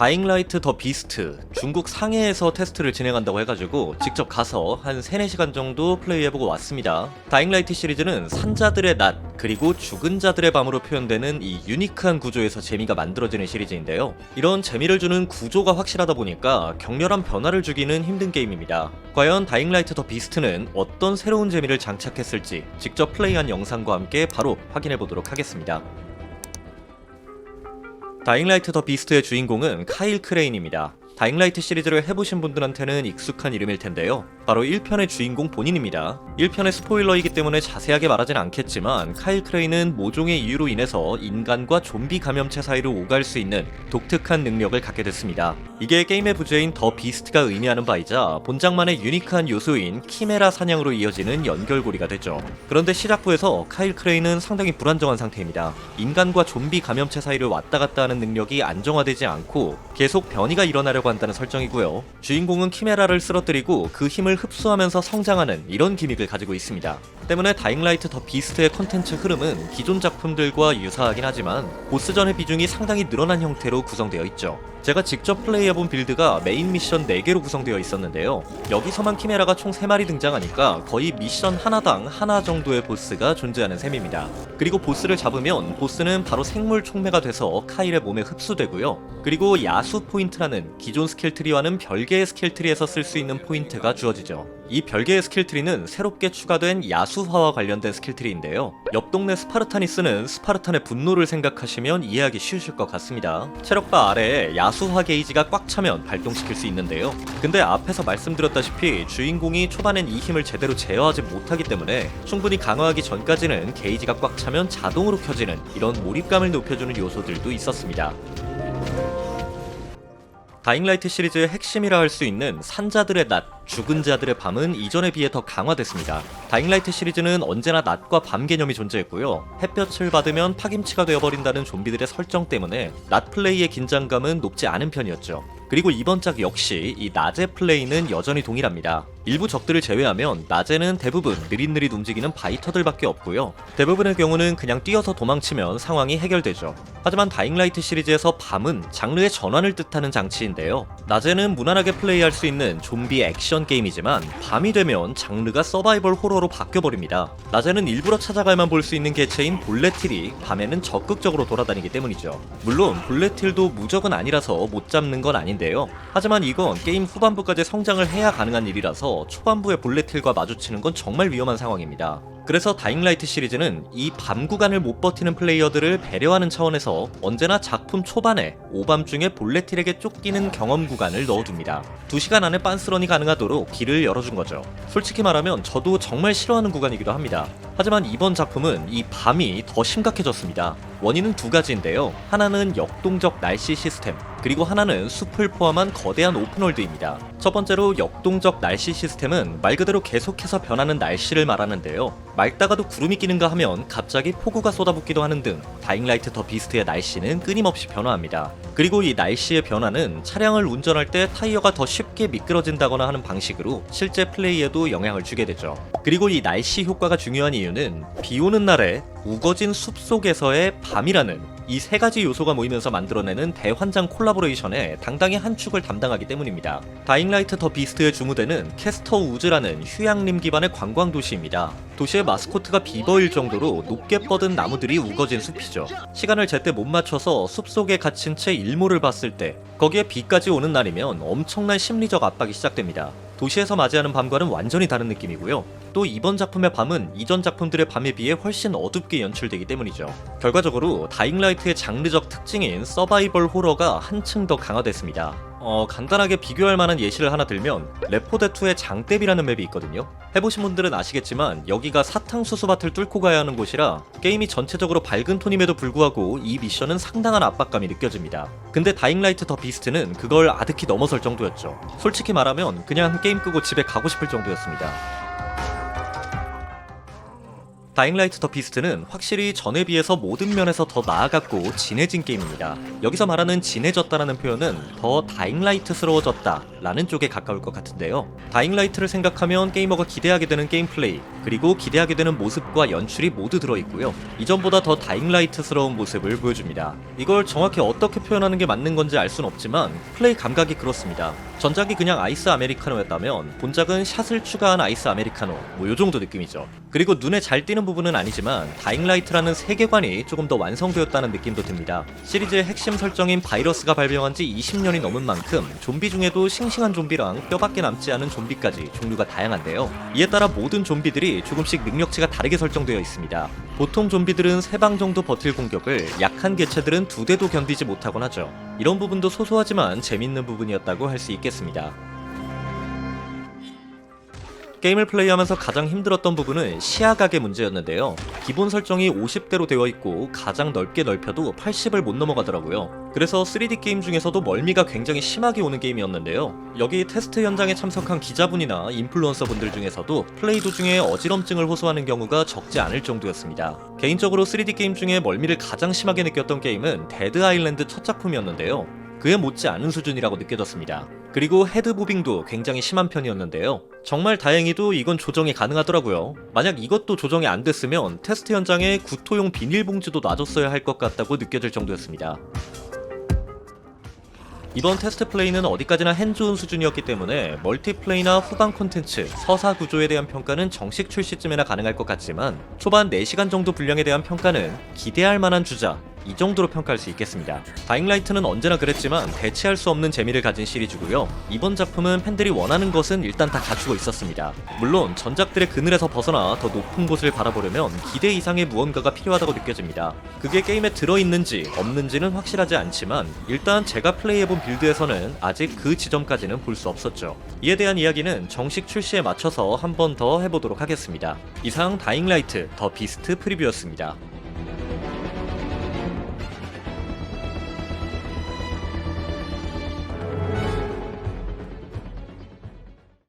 다잉라이트 더 비스트 중국 상해에서 테스트를 진행한다고 해가지고 직접 가서 한 3, 4시간 정도 플레이해보고 왔습니다. 다잉라이트 시리즈는 산자들의 낮 그리고 죽은 자들의 밤으로 표현되는 이 유니크한 구조에서 재미가 만들어지는 시리즈인데요. 이런 재미를 주는 구조가 확실하다 보니까 격렬한 변화를 주기는 힘든 게임입니다. 과연 다잉라이트 더 비스트는 어떤 새로운 재미를 장착했을지 직접 플레이한 영상과 함께 바로 확인해보도록 하겠습니다. 다잉라이트 더 비스트의 주인공은 카일 크레인입니다. 다잉라이트 시리즈를 해보신 분들한테는 익숙한 이름일 텐데요. 바로 1편의 주인공 본인입니다. 1편의 스포일러이기 때문에 자세하게 말하진 않겠지만 카일 크레인은 모종의 이유로 인해서 인간과 좀비 감염체 사이를 오갈 수 있는 독특한 능력을 갖게 됐습니다. 이게 게임의 부재인 더 비스트가 의미하는 바이자 본작만의 유니크한 요소인 키메라 사냥으로 이어지는 연결고리가 되죠. 그런데 시작부에서 카일 크레인은 상당히 불안정한 상태입니다. 인간과 좀비 감염체 사이를 왔다 갔다 하는 능력이 안정화되지 않고 계속 변이가 일어나려고 한다는 설정이고요. 주인공은 키메라를 쓰러뜨리고 그 힘을 흡수하면서 성장하는 이런 기믹을 가지고 있습니다. 때문에 다잉라이트 더 비스트의 컨텐츠 흐름은 기존 작품들과 유사하긴 하지만 보스전의 비중이 상당히 늘어난 형태로 구성되어 있죠. 제가 직접 플레이해본 빌드가 메인 미션 4개로 구성되어 있었는데요. 여기서만 키메라가 총 3마리 등장하니까 거의 미션 하나당 하나 정도의 보스가 존재하는 셈입니다. 그리고 보스를 잡으면 보스는 바로 생물 촉매가 돼서 카일의 몸에 흡수되고요. 그리고 야수 포인트라는 기존 스킬 트리와는 별개의 스킬 트리에서 쓸 수 있는 포인트가 주어지죠. 이 별개의 스킬 트리는 새롭게 추가된 야수 화와 관련된 스킬 트리인데요. 옆 동네 스파르탄이 쓰는 스파르탄의 분노를 생각하시면 이해하기 쉬우실 것 같습니다. 체력바 아래에 야수화 게이지가 꽉 차면 발동시킬 수 있는데요. 근데 앞에서 말씀드렸다시피 주인공이 초반엔 이 힘을 제대로 제어하지 못하기 때문에 충분히 강화하기 전까지는 게이지가 꽉 차면 자동으로 켜지는 이런 몰입감을 높여주는 요소들도 있었습니다. 다잉라이트 시리즈의 핵심이라 할 수 있는 산자들의 낮, 죽은 자들의 밤은 이전에 비해 더 강화됐습니다. 다잉라이트 시리즈는 언제나 낮과 밤 개념이 존재했고요. 햇볕을 받으면 파김치가 되어버린다는 좀비들의 설정 때문에 낮 플레이의 긴장감은 높지 않은 편이었죠. 그리고 이번 작 역시 이 낮의 플레이는 여전히 동일합니다. 일부 적들을 제외하면 낮에는 대부분 느릿느릿 움직이는 바이터들밖에 없고요. 대부분의 경우는 그냥 뛰어서 도망치면 상황이 해결되죠. 하지만 다잉라이트 시리즈에서 밤은 장르의 전환을 뜻하는 장치인데요. 낮에는 무난하게 플레이할 수 있는 좀비 액션 게임이지만 밤이 되면 장르가 서바이벌 호러로 바뀌어버립니다. 낮에는 일부러 찾아갈만 볼 수 있는 개체인 볼레틸이 밤에는 적극적으로 돌아다니기 때문이죠. 물론 볼레틸도 무적은 아니라서 못 잡는 건 아닌데요. 하지만 이건 게임 후반부까지 성장을 해야 가능한 일이라서 초반부에 볼레틸과 마주치는 건 정말 위험한 상황입니다. 그래서 다잉라이트 시리즈는 이 밤 구간을 못 버티는 플레이어들을 배려하는 차원에서 언제나 작품 초반에 오밤중에 볼레틸에게 쫓기는 경험 구간을 넣어둡니다. 2시간 안에 빤스런이 가능하도록 길을 열어준 거죠. 솔직히 말하면 저도 정말 싫어하는 구간이기도 합니다. 하지만 이번 작품은 이 밤이 더 심각해졌습니다. 원인은 두 가지인데요. 하나는 역동적 날씨 시스템, 그리고 하나는 숲을 포함한 거대한 오픈월드입니다. 첫 번째로 역동적 날씨 시스템은 말 그대로 계속해서 변하는 날씨를 말하는데요. 맑다가도 구름이 끼는가 하면 갑자기 폭우가 쏟아붓기도 하는 등 다잉라이트 더 비스트의 날씨는 끊임없이 변화합니다. 그리고 이 날씨의 변화는 차량을 운전할 때 타이어가 더 쉽게 미끄러진다거나 하는 방식으로 실제 플레이에도 영향을 주게 되죠. 그리고 이 날씨 효과가 중요한 이유는 비 오는 날에 우거진 숲 속에서의 밤이라는 이 세 가지 요소가 모이면서 만들어내는 대환장 콜라보레이션에 당당히 한 축을 담당하기 때문입니다. 다잉라이트 더 비스트의 주무대는 캐스터 우즈라는 휴양림 기반의 관광 도시입니다. 도시의 마스코트가 비버일 정도로 높게 뻗은 나무들이 우거진 숲이죠. 시간을 제때 못 맞춰서 숲 속에 갇힌 채 일몰을 봤을 때 거기에 비까지 오는 날이면 엄청난 심리적 압박이 시작됩니다. 도시에서 맞이하는 밤과는 완전히 다른 느낌이고요. 또 이번 작품의 밤은 이전 작품들의 밤에 비해 훨씬 어둡게 연출되기 때문이죠. 결과적으로 다잉라이트의 장르적 특징인 서바이벌 호러가 한층 더 강화됐습니다. 어, 간단하게 비교할 만한 예시를 하나 들면 레포데2의 장대비라는 맵이 있거든요. 해보신 분들은 아시겠지만 여기가 사탕수수밭을 뚫고 가야 하는 곳이라 게임이 전체적으로 밝은 톤임에도 불구하고 이 미션은 상당한 압박감이 느껴집니다. 근데 다잉라이트 더 비스트는 그걸 아득히 넘어설 정도였죠. 솔직히 말하면 그냥 게임 끄고 집에 가고 싶을 정도였습니다. 다잉라이트 더 비스트는 확실히 전에 비해서 모든 면에서 더 나아갔고 진해진 게임입니다. 여기서 말하는 진해졌다라는 표현은 더 다잉라이트스러워졌다 라는 쪽에 가까울 것 같은데요. 다잉라이트를 생각하면 게이머가 기대하게 되는 게임 플레이, 그리고 기대하게 되는 모습과 연출이 모두 들어있고요. 이전보다 더 다잉라이트스러운 모습을 보여줍니다. 이걸 정확히 어떻게 표현하는 게 맞는 건지 알 수는 없지만 플레이 감각이 그렇습니다. 전작이 그냥 아이스 아메리카노였다면 본작은 샷을 추가한 아이스 아메리카노 뭐 요정도 느낌이죠. 그리고 눈에 잘 띄는 부분은 아니지만 다잉라이트라는 세계관이 조금 더 완성되었다는 느낌도 듭니다. 시리즈의 핵심 설정인 바이러스가 발병한 지 20년이 넘은 만큼 좀비 중에도 싱싱한 좀비랑 뼈밖에 남지 않은 좀비까지 종류가 다양한데요. 이에 따라 모든 좀비들이 조금씩 능력치가 다르게 설정되어 있습니다. 보통 좀비들은 세방 정도 버틸 공격을 약 한 개체들은 두 대도 견디지 못하곤 하죠. 이런 부분도 소소하지만 재밌는 부분이었다고 할 수 있겠습니다. 게임을 플레이하면서 가장 힘들었던 부분은 시야 각의 문제였는데요. 기본 설정이 50대로 되어 있고 가장 넓게 넓혀도 80을 못 넘어가더라고요. 그래서 3D 게임 중에서도 멀미가 굉장히 심하게 오는 게임이었는데요. 여기 테스트 현장에 참석한 기자분이나 인플루언서 분들 중에서도 플레이 도중에 어지럼증을 호소하는 경우가 적지 않을 정도였습니다. 개인적으로 3D 게임 중에 멀미를 가장 심하게 느꼈던 게임은 데드 아일랜드 첫 작품이었는데요. 그에 못지 않은 수준이라고 느껴졌습니다. 그리고 헤드 무빙도 굉장히 심한 편이었는데요. 정말 다행히도 이건 조정이 가능하더라고요. 만약 이것도 조정이 안 됐으면 테스트 현장에 구토용 비닐봉지도 놔줬어야 할 것 같다고 느껴질 정도였습니다. 이번 테스트 플레이는 어디까지나 행 좋은 수준이었기 때문에 멀티플레이나 후반 콘텐츠, 서사 구조에 대한 평가는 정식 출시쯤에나 가능할 것 같지만 초반 4시간 정도 분량에 대한 평가는 기대할 만한 주자, 이 정도로 평가할 수 있겠습니다. 다잉라이트는 언제나 그랬지만 대체할 수 없는 재미를 가진 시리즈고요. 이번 작품은 팬들이 원하는 것은 일단 다 갖추고 있었습니다. 물론 전작들의 그늘에서 벗어나 더 높은 곳을 바라보려면 기대 이상의 무언가가 필요하다고 느껴집니다. 그게 게임에 들어있는지 없는지는 확실하지 않지만 일단 제가 플레이해본 빌드에서는 아직 그 지점까지는 볼 수 없었죠. 이에 대한 이야기는 정식 출시에 맞춰서 한 번 더 해보도록 하겠습니다. 이상 다잉라이트 더 비스트 프리뷰였습니다.